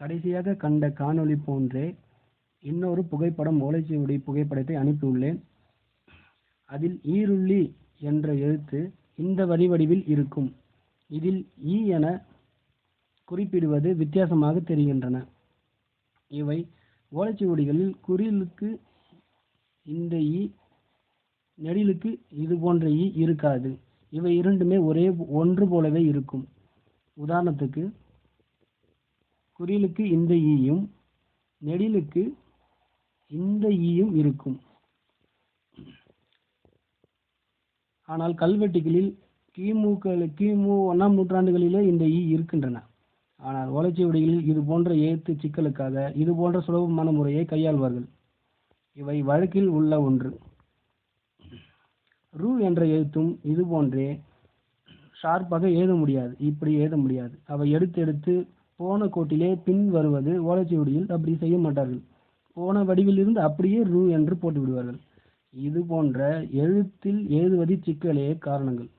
கடைசியாக கண்ட காணொளி போன்றே இன்னொரு புகைப்படம் ஓலைச்சுவடி புகைப்படத்தை அனுப்பியுள்ளேன். அதில் ஈருள்ளி என்ற எழுத்து இந்த வடிவடிவில் இருக்கும். இதில் ஈ என குறிப்பிடுவது வித்தியாசமாக தெரிகின்றன. இவை ஓலைச்சுவடிகளில் குறிலுக்கு இந்த ஈ நெடிலுக்கு இது போன்ற ஈ இருக்காது. இவை இரண்டுமே ஒரே ஒன்று போலவே இருக்கும். உதாரணத்துக்கு குறிலுக்கு இந்த ஈயும் நெடிலுக்கு இந்த ஈயும் இருக்கும். ஆனால் கல்வெட்டுகளில் கிமுக்கள் கிமு ஒன்றாம் நூற்றாண்டுகளிலே இந்த ஈ இருக்கின்றன. ஆனால் ஓலைச்சுவடிகளில் இது போன்ற ஏத்து சிக்கலுக்காக இது போன்ற சுலபமான முறையை கையாள்வார்கள். இவை வழக்கில் உள்ள ஒன்று. ரூ என்ற எழுத்தும் இது போன்றே ஷார்ப்பாக எழுத முடியாது இப்படி எழுத முடியாது. அவை எடுத்து எடுத்து போன கோட்டிலே பின் வருவது ஓலைச்சுவடியில் அப்படி செய்ய மாட்டார்கள். போன வடிவிலிருந்து அப்படியே ரு என்று போட்டுவிடுவார்கள். இது போன்ற எழுத்தில் எழுதுவதில் சிக்கலே காரணங்கள்.